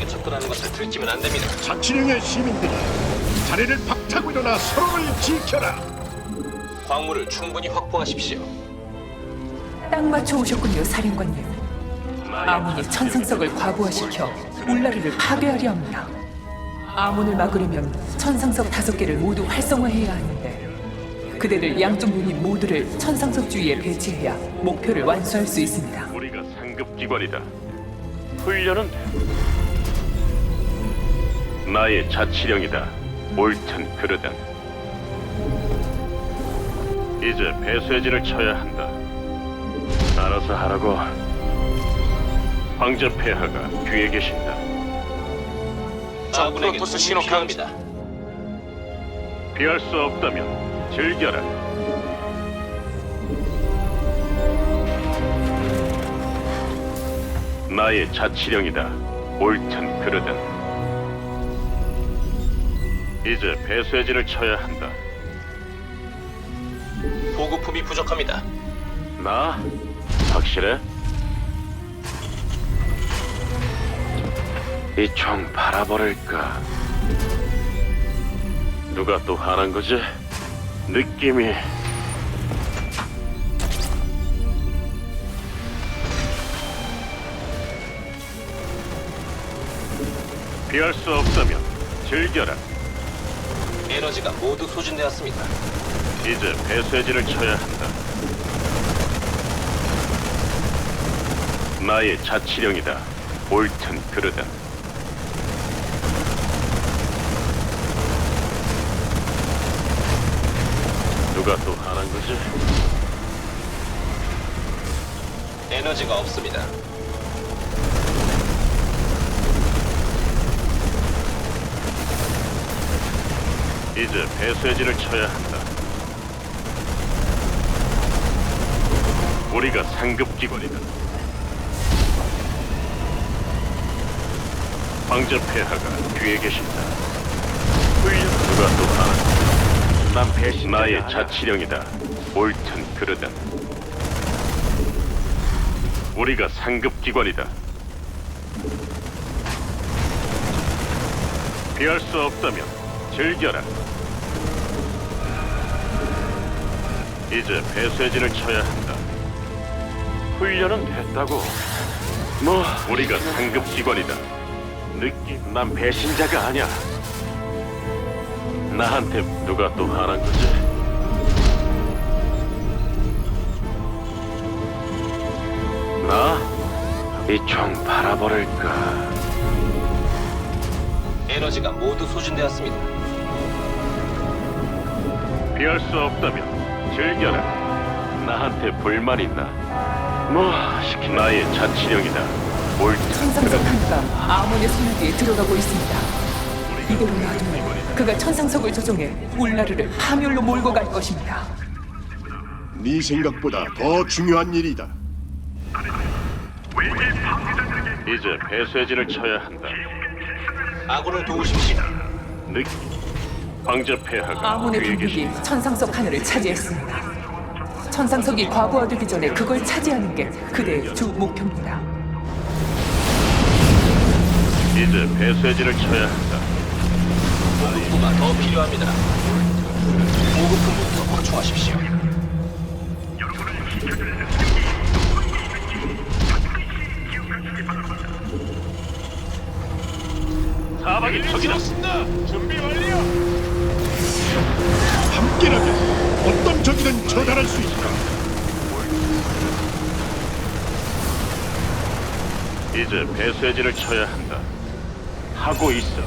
접근하는 것을 들키면 안 됩니다. 자치령의 시민들이 자리를 박차고 일어나 서로를 지켜라. 광물을 충분히 확보하십시오. 딱 맞춰 오셨군요, 사령관님. 아몬이 천상석을 과부하시켜 울라리를 파괴하려 합니다. 아몬을 막으려면 천상석 다섯 개를 모두 활성화해야 하는데 그대를 양쪽 유닛 모두를 천상석 주위에 배치해야 목표를 완수할 수 있습니다. 우리가 상급 기관이다. 훈련은 돼. 나의 자치령이다. 옳든 그르든. 이제 배쇄진을 쳐야 한다. 알아서 하라고. 황제 폐하가 뒤에 계신다. 적 프로토스 신호 강합니다. 피할 수 없다면 즐겨라. 나의 자치령이다. 옳든 그르든. 이제 배쇄진을 쳐야 한다. 보급품이 부족합니다. 나? 확실해? 이 총 바라버릴까? 누가 또 화난 거지? 느낌이 피할 수 없다면 즐겨라. 에너지가 모두 소진되었습니다. 이제 배쇄진을 쳐야 한다. 나의 자치령이다. 옳든 그르든. 누가 또 하는 거지? 에너지가 없습니다. 이제 배쇄진을 쳐야 한다. 우리가 상급 기관이다. 황제 폐하가 뒤에 계신다. 누가 또 하나? 난 배신 나의 자치령이다. 옳든 그르든. 우리가 상급 기관이다. 피할 수 없다면 즐겨라. 이제 배쇄진을 쳐야 한다. 훈련은 됐다고. 뭐 우리가 상급 기관이다. 느낌 난 배신자가 아니야. 나한테 누가 또 하는 거지? 나? 이 총 바라버릴까? 에너지가 모두 소진되었습니다. 피할 수 없다면 즐겨라. 나한테 불만 있나? 뭐 시키 나의 자치령이다. 옳든 천상석 하나가 아몬의 손 뒤에 들어가고 있습니다. 이대로 놔두면 그가 천상석을 조종해 울라르를 파멸로 몰고 갈 것입니다. 네 생각보다 더 중요한 일이다. 이제 배쇄진을 쳐야 한다. 아군을 도우십시오. 느낌 황제 폐하가 아몬의 병력이. 천상석 하나를 차지했습니다. 천상석이 과부하되기 전에 그걸 차지하는 게 그대의 주 목표입니다. 이제 배쇄진을 쳐야 한다. 보급부가 더 필요합니다. 보급품부터 확충하십시오. 사방이 적이다. 함께라면 어떤 적이든 처단할 수 있다. 이제 배쇄진을 쳐야 한다. 하고 있어.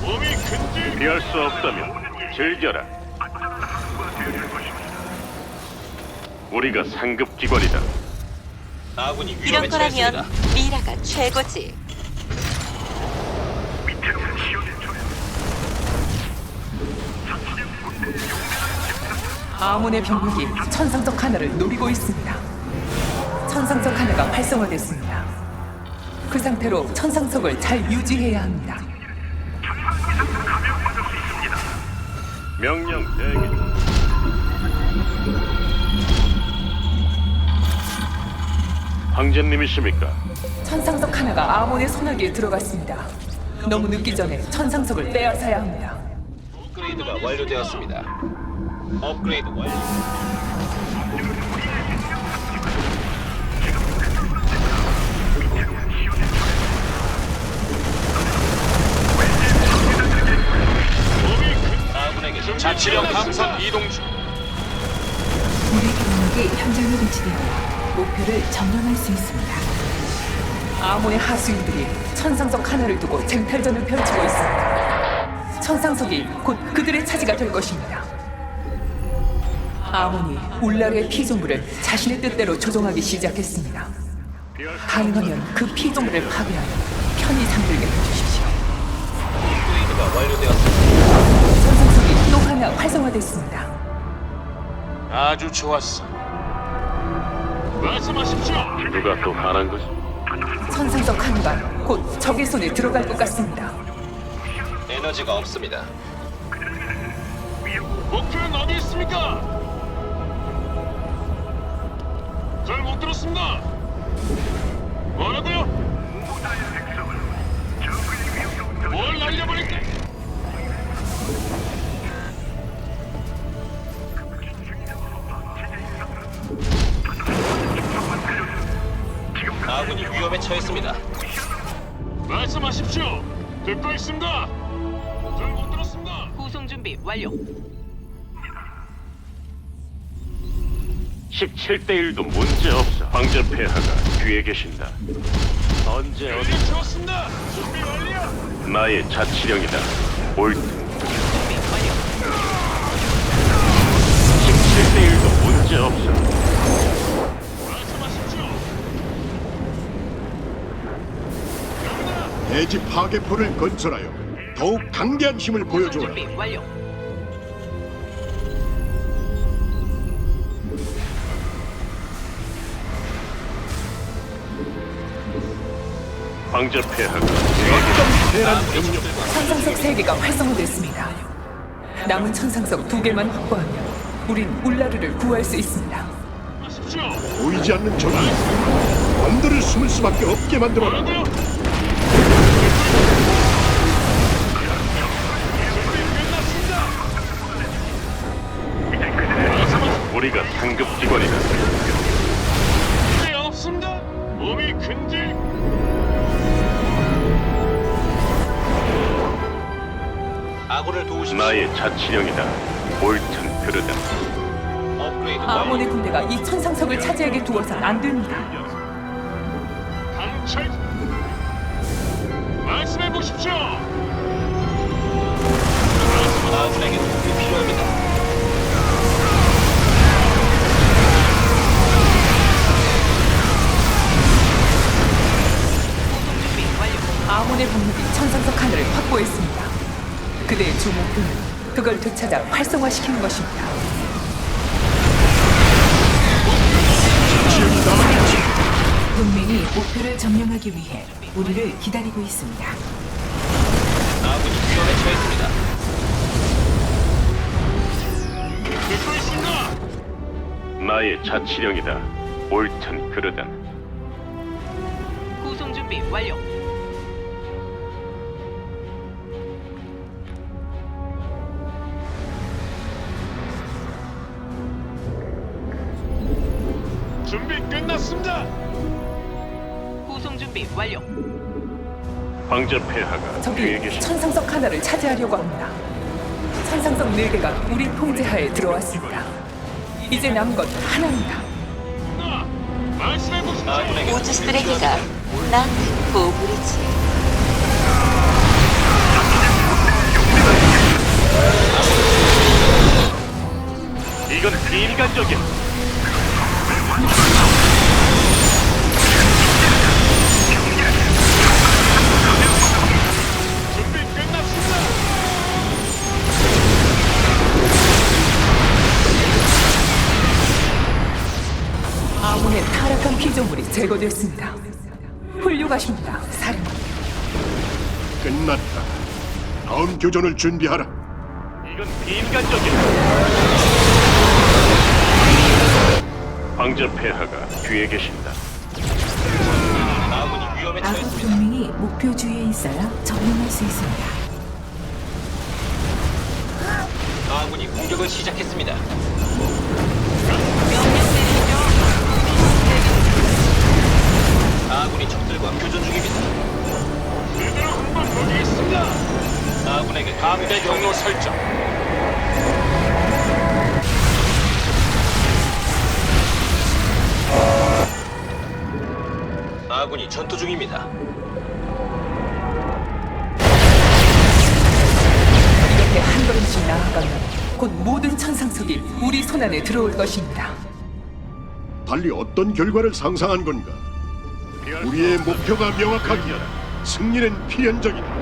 몸이 근질. 피할 수 없다면 즐겨라. 우리가 상급 기관이다. 아군이 위험에 이런 거라면 처했습니다. 미라가 최고지. 아몬의 병력이 천상석 하나를 노리고 있습니다. 천상석 하나가 활성화됐습니다. 그 상태로 천상석을 잘 유지해야 합니다. 명령 대기. 황제님이십니까? 천상석 하나가 아몬의 손아귀에 들어갔습니다. 너무 늦기 전에 천상석을 빼앗아야 합니다. 업그레이드가 완료되었습니다. 업그레이드 완료. 아군에게 자치령 함선 이동 중. 우리 병력이 현장에 배치되어 목표를 점령할 수 있습니다. 아몬의 하수인들이 천상석 하나를 두고 쟁탈전을 펼치고 있습니다. 천상석이 곧 그들의 차지가 될 것입니다. 아몬이 울라르의 피조물을 자신의 뜻대로 조종하기 시작했습니다. 가능하면 그 피조물을 파괴하여 편히 잠들게 해주십시오. 업그레이드가 완료되었습니다. 천상석이 또 하나 활성화됐습니다. 아주 좋았어. 누가 또 화난 거지? 천상석 하나가 곧 적의 손에 들어갈 것 같습니다. 에너지가 없습니다. 목표는 어디 있습니까? 못 들었습니다. 뭐라고요? 뭘 날려버릴까? 아군이 위험에 처했습니다. 말씀하십시오. 듣고 있습니다. 잘 못 들었습니다. 구송 준비 완료. 17대 1도 문제 없어. 황제 폐하가 뒤에 계신다. 언제 어디 좋습니다. 준비 완료. 나의 자치령이다. 옳든 준비 완료. 17대 1도 문제 없어. 말씀하십시오. 대지 파괴포를 건설하여 더욱 강대한 힘을 보여주어라. 준비 완료. 병력 천상석 세개가 활성화됐습니다. 남은 천상석 두개만 확보하면 우린 울라르를 구할 수 있습니다. 보이지 않는 적이 엄두를 숨을 수밖에 없게 만들어라. 나의 자치령이다. 옳든 그르다. 업그레이드 아몬의. 군대가 이 천상석을 차지하게 두어선 안 됩니다. 강철. 말씀해 보십시오. 아군에게 도움이 필요합니다. 아몬의 병력이 천상석 하나를 확보했습니다. 그대의 주 목표는 그걸 되찾아 활성화시키는 것입니다. 동맹이 목표를 점령하기 위해 우리를 기다리고 있습니다. 아군이 위험에 처했습니다. 나의 자치령이다. 옳든 그르다. 구송 준비 완료. 끝났습니다. 구송 준비 완료. 황제 폐하가 뒤에 적이 계신다. 천상석 하나를 차지하려고 합니다. 천상석 네 개가 우리 통제하에 들어왔습니다. 이제 남은 것 하나입니다. 말씀해 보십시오. 우주 쓰레기가 나한테 보물이지. 이건 비인간적이야. 타락한 피조물이 제거됐습니다. 훌륭하십니다, 사령관. 끝났다. 다음 교전을 준비하라. 이건 비인간적이야. 황제 폐하가 뒤에 계신다. 위험에 아군 처했습니다. 동맹이 목표 주위에 있어야 점령할 수 있습니다. 아군이 공격을 시작했습니다. 교전 중입니다. 제대로 한번 보겠습니다. 아군에게 감대 경로 설정. 아군이 전투 중입니다. 이렇게 한 걸음씩 나아가면 곧 모든 천상석이 우리 손안에 들어올 것입니다. 달리 어떤 결과를 상상한 건가? 우리의 목표가 명확하기에 승리는 필연적이다.